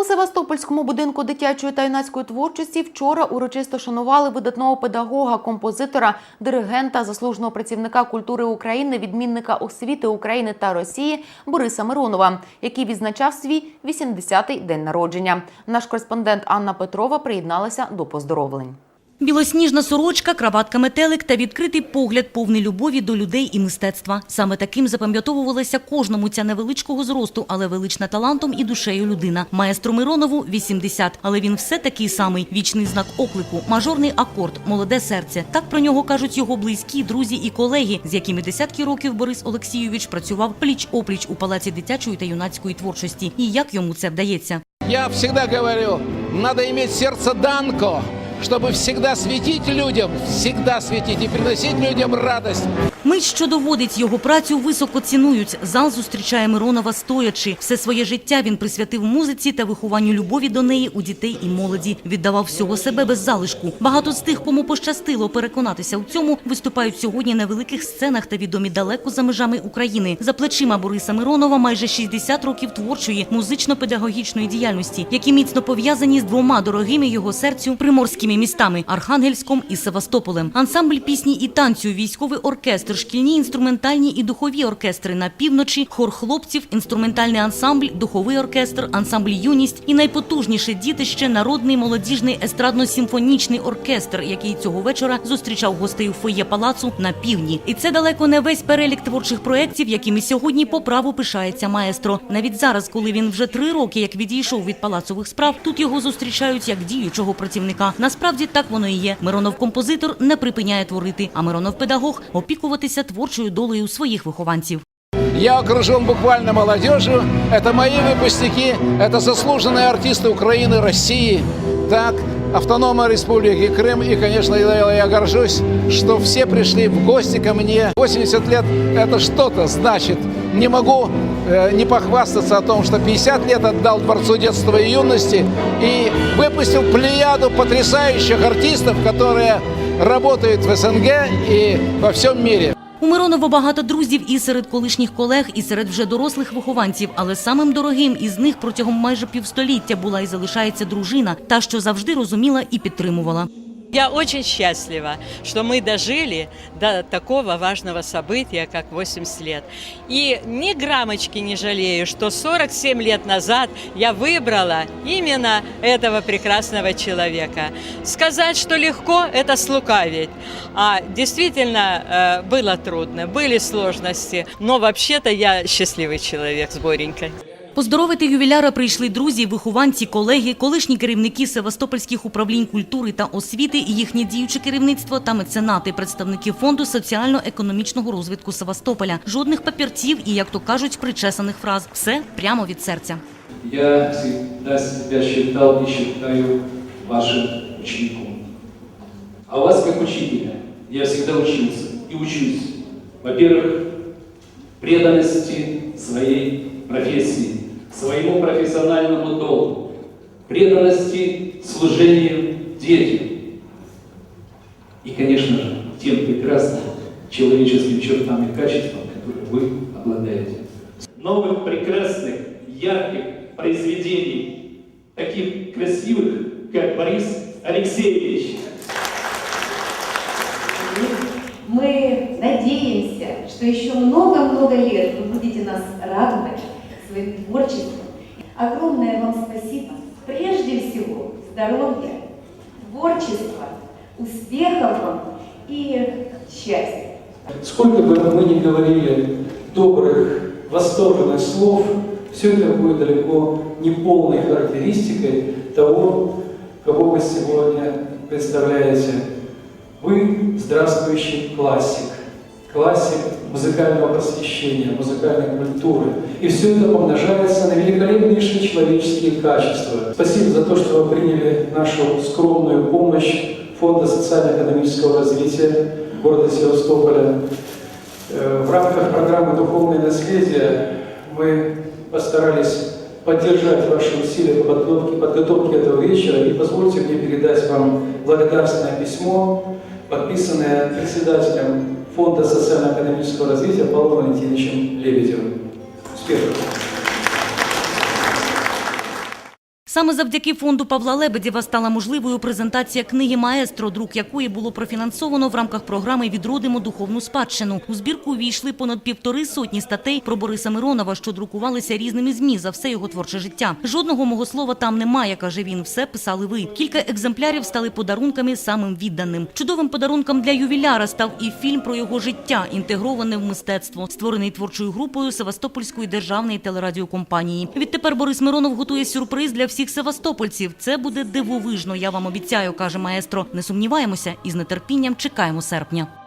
У Севастопольському будинку дитячої та юнацької творчості вчора урочисто шанували видатного педагога, композитора, диригента, заслуженого працівника культури України, відмінника освіти України та Росії Бориса Миронова, який відзначав свій 80-й день народження. Наш кореспондент Анна Петрова приєдналася до поздоровлень. Білосніжна сорочка, краватка метелик та відкритий погляд повний любові до людей і мистецтва. Саме таким запам'ятовувалася кожному ця невеличкого зросту, але велична талантом і душею людина. Маестру Миронову 80, але він все такий самий. Вічний знак оклику, мажорний акорд, молоде серце. Так про нього кажуть його близькі, друзі і колеги, з якими десятки років Борис Олексійович працював пліч-опліч у палаці дитячої та юнацької творчості. І як йому це вдається? Я всегда говорю, надо иметь сердце Данко, чтобы всегда светить людям, всегда светить и приносить людям радость. Мить, що доводить його працю, високо цінують. Зал зустрічає Миронова стоячи. Все своє життя він присвятив музиці та вихованню любові до неї у дітей і молоді. Віддавав всього себе без залишку. Багато з тих, кому пощастило переконатися у цьому, виступають сьогодні на великих сценах та відомі далеко за межами України. За плечима Бориса Миронова майже 60 років творчої музично-педагогічної діяльності, які міцно пов'язані з двома дорогими його серцю приморськими містами Архангельськом і Севастополем. Ансамбль пісні і танцю, військовий оркестр, шкільні інструментальні і духові оркестри на півночі, хор хлопців, інструментальний ансамбль, духовий оркестр, ансамбль юність і найпотужніше дітище народний молодіжний естрадно-симфонічний оркестр, який цього вечора зустрічав гостей у фоє палацу на півдні. І це далеко не весь перелік творчих проєктів, якими сьогодні по праву пишається маестро. Навіть зараз, коли він вже три роки як відійшов від палацових справ, тут його зустрічають як діючого працівника. Насправді так воно і є. Миронов композитор не припиняє творити, а Миронов педагог опікуватися творчою долею своїх вихованців. Я окружен буквально молодежью. Это мои выпускники, это заслуженные артисты Украины, России. Так, автономной республики Крым. И, конечно, я, горжусь, что все пришли в гости ко мне. 80 лет – это что-то значит. Не могу э, не похвастаться о том, что 50 лет отдал Дворцу детства и юности и выпустил плеяду потрясающих артистов, которые работают в СНГ и во всем мире. У Миронова багато друзів і серед колишніх колег, і серед вже дорослих вихованців. Але самим дорогим із них протягом майже півстоліття була і залишається дружина, та що завжди розуміла і підтримувала. Я очень счастлива, что мы дожили до такого важного события, как 80 лет. И ни граммочки не жалею, что 47 лет назад я выбрала именно этого прекрасного человека. Сказать, что легко, это слукавить. А действительно э, было трудно, были сложности. Но вообще-то я счастливый человек с Боренькой. Поздоровити ювіляра прийшли друзі, вихованці, колеги, колишні керівники севастопольських управлінь культури та освіти і їхнє діюче керівництво та меценати, представники фонду соціально-економічного розвитку Севастополя. Жодних папірців і, як то кажуть, причесаних фраз. Все прямо від серця. Я всегда себя считал и считаю вашим учеником. А у вас, как учителя, я всегда учился и учусь. Во-первых, преданности своей профессии, своему профессиональному долгу, преданности служению детям. И, конечно же, тем прекрасным человеческим чертам и качествам, которые вы обладаете. Новых прекрасных, ярких произведений, таких красивых, как Борис Алексеевич. Мы надеемся, что еще много-много лет вы будете нас радовать своим творчеством. Огромное вам спасибо. Прежде всего, здоровья, творчества, успехов вам и счастья. Сколько бы мы ни говорили добрых, восторженных слов, все это будет далеко не полной характеристикой того, кого вы сегодня представляете. Вы здравствующий классик, классик музыкального просвещения, музыкальной культуры. И все это помножается на великолепнейшие человеческие качества. Спасибо за то, что вы приняли нашу скромную помощь Фонда социально-экономического развития города Севастополя. Э, В рамках программы «Духовное наследие» мы постарались поддержать ваши усилия по подготовке, подготовке этого вечера. И позвольте мне передать вам благодарственное письмо, подписанное председателем Фонда социально-экономического развития Павлом Валентиновичем Лебедевым. Успехов! Саме завдяки фонду Павла Лебедєва стала можливою презентація книги «Маестро», друк якої було профінансовано в рамках програми «Відродимо духовну спадщину». У збірку увійшли понад півтори сотні статей про Бориса Миронова, що друкувалися різними ЗМІ за все його творче життя. Жодного мого слова там немає, каже він. Все писали ви. Кілька екземплярів стали подарунками самим відданим. Чудовим подарунком для ювіляра став і фільм про його життя, інтегроване в мистецтво, створений творчою групою Севастопольської державної телерадіокомпанії. Відтепер Борис Миронов готує сюрприз для всіх севастопольців. Це буде дивовижно. Я вам обіцяю, каже маестро. Не сумніваємося і з нетерпінням чекаємо серпня.